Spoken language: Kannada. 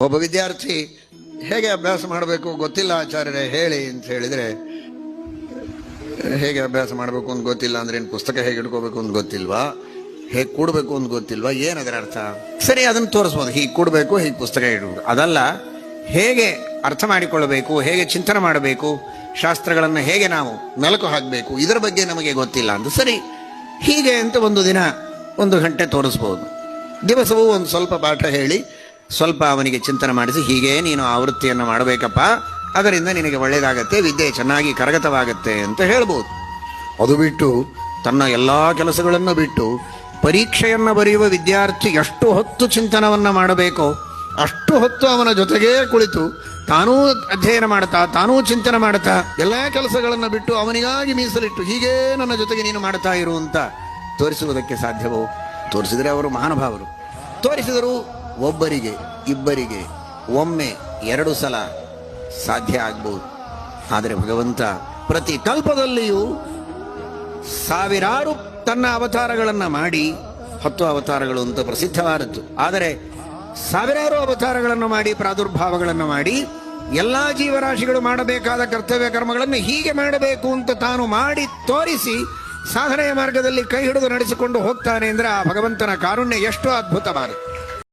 ಒಬ್ಬ ವಿದ್ಯಾರ್ಥಿ ಹೇಗೆ ಅಭ್ಯಾಸ ಮಾಡಬೇಕು ಗೊತ್ತಿಲ್ಲ ಆಚಾರ್ಯರೇ, ಹೇಳಿ ಅಂತ ಹೇಳಿದ್ರೆ, ಹೇಗೆ ಅಭ್ಯಾಸ ಮಾಡಬೇಕು ಅಂತ ಗೊತ್ತಿಲ್ಲ ಅಂದ್ರೆ ಏನು ಪುಸ್ತಕ ಹೇಗೆ ಇಟ್ಕೋಬೇಕು ಅಂತ ಗೊತ್ತಿಲ್ವಾ? ಹೇಗೆ ಕೂಡಬೇಕು ಅಂತ ಗೊತ್ತಿಲ್ವಾ? ಏನದರ ಅರ್ಥ? ಸರಿ, ಅದನ್ನು ತೋರಿಸ್ಬೋದು. ಹೀಗೆ ಕೂಡಬೇಕು, ಹೀಗೆ ಪುಸ್ತಕ ಇಡಬೇಕು ಅದಲ್ಲ, ಹೇಗೆ ಅರ್ಥ ಮಾಡಿಕೊಳ್ಳಬೇಕು, ಹೇಗೆ ಚಿಂತನೆ ಮಾಡಬೇಕು, ಶಾಸ್ತ್ರಗಳನ್ನು ಹೇಗೆ ನಾವು ಮೆಲುಕು ಹಾಕಬೇಕು, ಇದರ ಬಗ್ಗೆ ನಮಗೆ ಗೊತ್ತಿಲ್ಲ ಅಂತ. ಸರಿ, ಹೀಗೆ ಅಂತ ಒಂದು ದಿನ, ಒಂದು ಗಂಟೆ ತೋರಿಸ್ಬೋದು. ದಿವಸವೂ ಒಂದು ಸ್ವಲ್ಪ ಪಾಠ ಹೇಳಿ ಸ್ವಲ್ಪ ಅವನಿಗೆ ಚಿಂತನೆ ಮಾಡಿಸಿ, ಹೀಗೆ ನೀನು ಆವೃತ್ತಿಯನ್ನು ಮಾಡಬೇಕಪ್ಪ, ಅದರಿಂದ ನಿನಗೆ ಒಳ್ಳೆಯದಾಗತ್ತೆ, ವಿದ್ಯೆ ಚೆನ್ನಾಗಿ ಕರಗತವಾಗತ್ತೆ ಅಂತ ಹೇಳ್ಬೋದು. ಅದು ಬಿಟ್ಟು ತನ್ನ ಎಲ್ಲ ಕೆಲಸಗಳನ್ನು ಬಿಟ್ಟು ಪರೀಕ್ಷೆಯನ್ನು ಬರೆಯುವ ವಿದ್ಯಾರ್ಥಿ ಎಷ್ಟು ಹೊತ್ತು ಚಿಂತನವನ್ನು ಮಾಡಬೇಕೋ, ಅಷ್ಟು ಹೊತ್ತು ಅವನ ಜೊತೆಗೇ ಕುಳಿತು ತಾನೂ ಅಧ್ಯಯನ ಮಾಡ್ತಾ, ತಾನೂ ಚಿಂತನೆ ಮಾಡ್ತಾ, ಎಲ್ಲ ಕೆಲಸಗಳನ್ನು ಬಿಟ್ಟು ಅವನಿಗಾಗಿ ಮೀಸಲಿಟ್ಟು, ಹೀಗೇ ನನ್ನ ಜೊತೆಗೆ ನೀನು ಮಾಡ್ತಾ ಇರು ಅಂತ ತೋರಿಸುವುದಕ್ಕೆ ಸಾಧ್ಯವೋ? ತೋರಿಸಿದರೆ ಅವರು ಮಹಾನುಭಾವರು. ತೋರಿಸಿದರು ಒಬ್ಬರಿಗೆ, ಇಬ್ಬರಿಗೆ, ಒಮ್ಮೆ ಎರಡು ಸಲ ಸಾಧ್ಯ ಆಗ್ಬೋದು. ಆದರೆ ಭಗವಂತ ಪ್ರತಿ ಕಲ್ಪದಲ್ಲಿಯೂ ಸಾವಿರಾರು ತನ್ನ ಅವತಾರಗಳನ್ನು ಮಾಡಿ, ಹತ್ತು ಅವತಾರಗಳು ಅಂತ ಪ್ರಸಿದ್ಧವಾದದ್ದು. ಆದರೆ ಸಾವಿರಾರು ಅವತಾರಗಳನ್ನು ಮಾಡಿ, ಪ್ರಾದುರ್ಭಾವಗಳನ್ನು ಮಾಡಿ, ಎಲ್ಲ ಜೀವರಾಶಿಗಳು ಮಾಡಬೇಕಾದ ಕರ್ತವ್ಯ ಕರ್ಮಗಳನ್ನು ಹೀಗೆ ಮಾಡಬೇಕು ಅಂತ ತಾನು ಮಾಡಿ ತೋರಿಸಿ ಸಾಧನೆಯ ಮಾರ್ಗದಲ್ಲಿ ಕೈ ಹಿಡಿದು ನಡೆಸಿಕೊಂಡು ಹೋಗ್ತಾನೆ ಅಂದ್ರೆ ಆ ಭಗವಂತನ ಕಾರುಣ್ಯ ಎಷ್ಟು ಅದ್ಭುತವಾದ